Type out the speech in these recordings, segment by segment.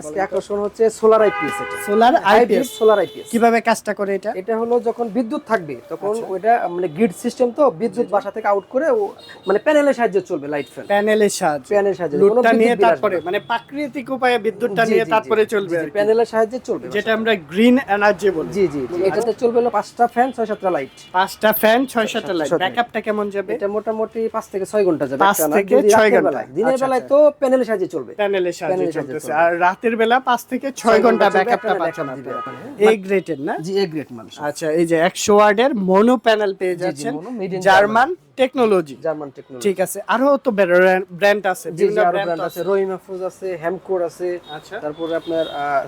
আজকে আকর্ষণ হচ্ছে সোলার আইপিএস এটা। সোলার আইপিএস সোলার আইপিএস কীভাবে কাজটা করে এটা? এটা হলো যখন বিদ্যুৎ থাকবে তখন আচ্ছা। ওইটা মানে গ্রিড সিস্টেম তো বিদ্যুৎ বাসা থেকে আউট করে মানে প্যানেলের সাহায্যে চলবে লাইট ফ্যান প্যানেলের সাহায্যে। প্যানেলের সাহায্যে লোডটা নিয়ে তারপরে মানে প্রাকৃতিক উপায়ে বিদ্যুৎটা নিয়ে জি, জি, তারপরে চলবে। প্যানেলের সাহায্যে চলবে যেটা আমরা গ্রিন এনার্জি বলি। জি জি এটাতে চলবে হলো পাঁচটা ফ্যান ছয় সাতটা লাইট পাঁচটা ফ্যান ছয় সাতটা লাইট ব্যাকআপটা কেমন যাবে? এটা মোটামুটি পাঁচ থেকে ছয় ঘণ্টা যাবে। পাঁচ থেকে ছয় ঘণ্টা। বেলায়। দিনের আচ্ছা, বেলায় আচ্ছা। তো প্যানেলের সাহায্যে চলবে। প্যানেলের সাহায্যে প্যানেলের সাহায্যে চলবে। আর রাতের বেলা পাঁচ থেকে ছয় ঘণ্টা ব্যাকআপটা পাচ্ছেন আপনি। এ এই গ্রেটেড না? জি এ গ্রেট মানুষ। আচ্ছা এই যে একশো ওয়ার্ডের মনো প্যানেল পেয়ে যাচ্ছেন। জার্মান টেকনোলজি জার্মান টেকনোলজি ঠিক আছে। আরও তো ব্র্যান্ড আছে বিভিন্ন ব্র্যান্ড আছে। রহিম আছে হ্যামকোর আছে আচ্ছা। তারপরে আপনার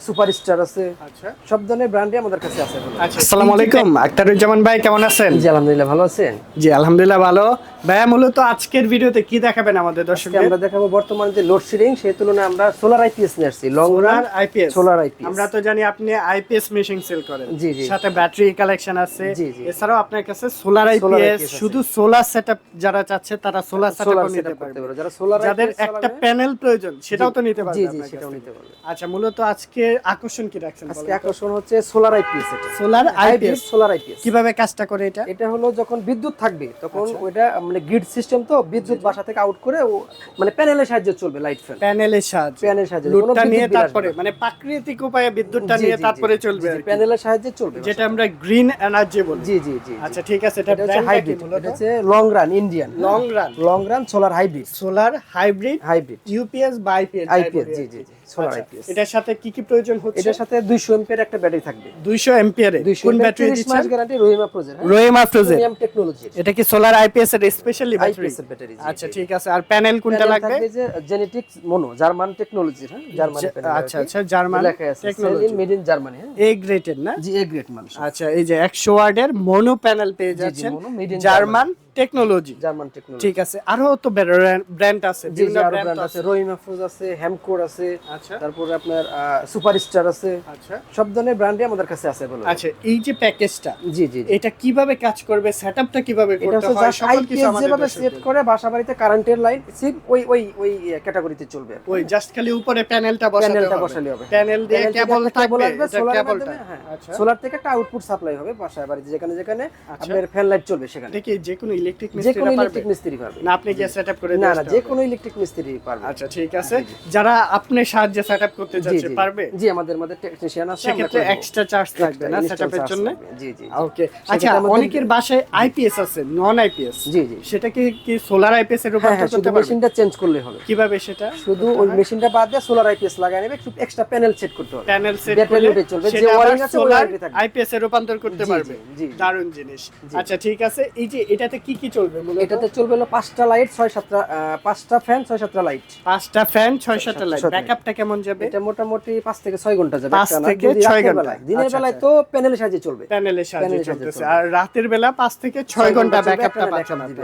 সুপারস্টার আছে। আচ্ছা। সব ধরনের ব্র্যান্ডই আমাদের কাছে আছে আচ্ছা। আসসালামু আলাইকুম। আক্তারুজ্জামান ভাই কেমন আছেন? জি আলহামদুলিল্লাহ ভালো আছেন? জি আলহামদুলিল্লাহ ভালো। ভাইয়া মূলত আজকের ভিডিওতে কি দেখাবেন আমাদের দর্শকদের? আমরা দেখাবো বর্তমানে যে লোডশেডিং সেই তুলনায় আমরা সোলার আইপিএস নিয়ে আসছি। Long run IPS solar IPS আমরা তো জানি আপনি আইপিএস মেশিন সেল করেন। জি, জি। সাথে ব্যাটারি কালেকশন আছে। জি, জি। এছাড়াও আপনার কাছে সোলার আইপিএস শুধু সোলার সেটআপ যারা চাচ্ছে তারা সোলার সেটআপ নিতে পারবে। যারা সোলার যাদের একটা প্যানেল প্রয়োজন সেটাও তো নিতে পারবে জি জি সেটাও নিতে পারবে। আচ্ছা মূলত আজকে আকর্ষণ কি রাখছেন আজকে আকর্ষণ হচ্ছে সোলার আইপিএস এটা সোলার আইপিএস সোলার আইপিএস কীভাবে কাজটা করে এটা? এটা হলো যখন বিদ্যুৎ থাকবে তখন আচ্ছা। ওইটা মানে গ্রিড সিস্টেম তো বিদ্যুৎ বাসা থেকে আউট করে মানে প্যানেলের সাহায্যে চলবে লাইট ফ্যান প্যানেলের সাহায্যে। প্যানেলের সাহায্যে লোডটা নিয়ে তারপরে মানে প্রাকৃতিক উপায়ে বিদ্যুৎটা নিয়ে তারপরে চলবে প্যানেলের সাহায্যে চলবে যেটা আমরা গ্রিন এনার্জি বলি। জি জি জি আচ্ছা ঠিক আছে এটা এটা হচ্ছে হাইব্রিড এটা হচ্ছে long run Indian long run long run solar hybrid solar hybrid hybrid UPS বা আইপিএস আইপিএস জি জি জি. সোলার আইপিএস এটার সাথে কি কি প্রয়োজন হচ্ছে? এটার সাথে 200 এমপিয়ার একটা ব্যাটারি থাকবে। 200 এম্পিয়ারে কোন ব্যাটারি 30 মাস guarantee Rahima frozen premium technology এটা কি সোলার আইপিএস এর স্পেশালি ব্যাটারি আইপিএস ব্যাটারি আচ্ছা ঠিক আছে। আর প্যানেল কোনটা লাগবে? যে জেনেটিক্স মনো জার্মান টেকনোলজি হ্যাঁ? জার্মান যে- আচ্ছা আচ্ছা German technology cell made in Germany হ্যাঁ? এ গ্রেটেড না? জি এ গ্রেট মানুষ। আচ্ছা এই যে 100 ওয়ার্ডের মনো প্যানেল পেয়ে যাচ্ছেন। জার্মান টেকনোলজি জার্মান টেকনোলজি ঠিক আছে। আরও তো ব্র্যান্ড আছে বিভিন্ন ব্র্যান্ড আছে। রহিম মাহফুজ আছে হ্যামকোর আছে। আচ্ছা। তারপরে আপনার সুপারস্টার আছে। আচ্ছা। সব ধরনের আমাদের কাছে আছে বলে আচ্ছা এই যে প্যাকেজটা জি জি। এটা কীভাবে কাজ করবে সেটআপটা কীভাবে করতে হয় সকল কিছু আমাদের যেভাবে সেট করে বাসা বাড়িতে কারেন্টের লাইন ওই ওই ওই ক্যাটাগরিতে চলবে। ওই জাস্ট খালি উপরে প্যানেলটা বসাতে প্যানেলটা বসালে হবে। প্যানেল দিয়ে কেবল থাকবে কেবলটা মাধ্যমে, হ্যাঁ। আচ্ছা। সোলার থেকে একটা আউটপুট সাপ্লাই হবে বাসায় বাড়িতে যেখানে যেখানে আচ্ছা। আপনার ফ্যান লাইট চলবে সেখানে। কি যে কোনো ইলেকট্রিক যে কোনো ইলেকট্রিক মিস্ত্রি পারবে। না আপনি গিয়ে সেটআপ করে না না যে কোনো ইলেকট্রিক মিস্ত্রি পারবে। আচ্ছা ঠিক আছে। যারা আপনি সাহায্যে সেটআপ করতে যাচ্ছে পারবে? জি আমাদের মধ্যে টেকনিশিয়ান আছে সেক্ষেত্রে এক্সট্রা চার্জ থাকবে না সেটআপের জন্য? জি জি ওকে আচ্ছা অনেকের বাসায় আইপিএস আছে নন আইপিএস জি জি। সেটা কি সোলার আইপিএস এর শুধু করতে পারবে? মেশিনটা চেঞ্জ করলে হবে। কীভাবে সেটা? শুধু ওই মেশিনটা বাদ দিয়ে সোলার আইপিএস লাগায় নেবে একটু এক্সট্রা প্যানেল সেট করতে হবে। প্যানেল সেট ব্যাটারি চলবে, যে সেটা আছে, সোলার আইপিএস এ রূপান্তর করতে পারবে? জি। দারুণ জিনিস। আচ্ছা ঠিক আছে। এই যে এটাতে কি কি চলবে মূলত এটাতে চলবে হলো পাঁচটা লাইট ছয় সাতটা পাঁচটা ফ্যান ছয় সাতটা লাইট পাঁচটা ফ্যান ছয় সাতটা লাইট ব্যাকআপটা কেমন যাবে? এটা মোটামুটি পাঁচ থেকে ছয় ঘণ্টা যাবে পাঁচ থেকে যদি ছয় ঘণ্টা। দিনের আচ্ছা, বেলায় আচ্ছা। তো প্যানেলের সাহায্যে চলবে। প্যানেলের সাহায্যে চলতেছে। আর রাতের বেলা পাঁচ থেকে ছয় ছয় ঘণ্টা ঘণ্টা ব্যাকআপটা পাচ্ছেন হ্যাঁ।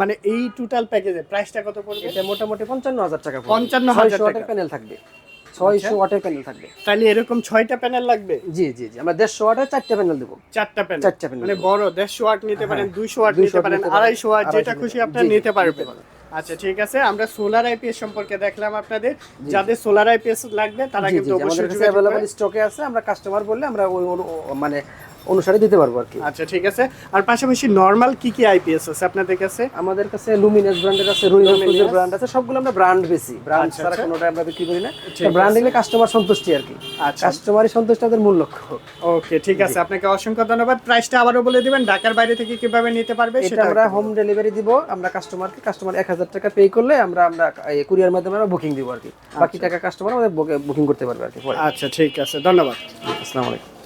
মানে এই টোটাল প্যাকেজে প্রাইসটা কত পড়বে? এটা মোটামুটি পঞ্চান্ন হাজার টাকা 55,000 ছয়শো টাকা। প্যানেল থাকবে। ছয়শো আচ্ছা। ওয়াটের প্যানেল থাকবে। তাহলে এরকম ছয়টা প্যানেল লাগবে? জি জি জি। আমরা দেড়শো ওয়াটের চারটা প্যানেল দেবো। চারটা প্যানেল। চারটা panel মানে বড় দেড়শো ওয়াট নিতে পারেন হ্যাঁ। দুইশো ওয়াট নিতে পারেন নিতে পারেন, আড়াইশো ওয়াট যেটা খুশি আপনার নিতে পারবেন। আচ্ছা ঠিক আছে। আমরা সোলার আইপিএস সম্পর্কে দেখলাম আপনাদের। যাদের সোলার আইপিএস লাগবে তারা কিন্তু অবশ্যই। স্টকে আছে আমরা কাস্টমার বললে আমরা মানে অনুসারে দিতে পারব আর কি। আচ্ছা ঠিক আছে। আর পাশাপাশি নর্মাল কি কি আইপিএস আছে আপনাদের কাছে? আমাদের কাছে লুমিনাস ব্র্যান্ডের আছে রুইনাস Luminous। ব্র্যান্ড আছে সবগুলো আমরা ব্র্যান্ড বেশি। ব্র্যান্ড আচ্ছা, ছাড়া আচ্ছা। কোনোটা আমরা বিক্রি করি না। ব্র্যান্ড। নিলে কাস্টমার সন্তুষ্টি আর কি। আচ্ছা। কাস্টমারই সন্তুষ্ট আমাদের মূল লক্ষ্য। ওকে ঠিক আছে। আপনাকে অসংখ্য ধন্যবাদ। প্রাইসটা আবারও বলে দিবেন ঢাকার বাইরে থেকে কীভাবে নিতে পারবে সেটা আমরা হোম ডেলিভারি দিব। আমরা কাস্টমারকে কাস্টমার এক হাজার টাকা পে করলে আমরা আমরা কুরিয়ার মাধ্যমে আমরা বুকিং দিব আর কি। বাকি টাকা কাস্টমার আমাদের বুকিং করতে পারবে আর কি। আচ্ছা ঠিক আছে। ধন্যবাদ। আসসালামু আলাইকুম।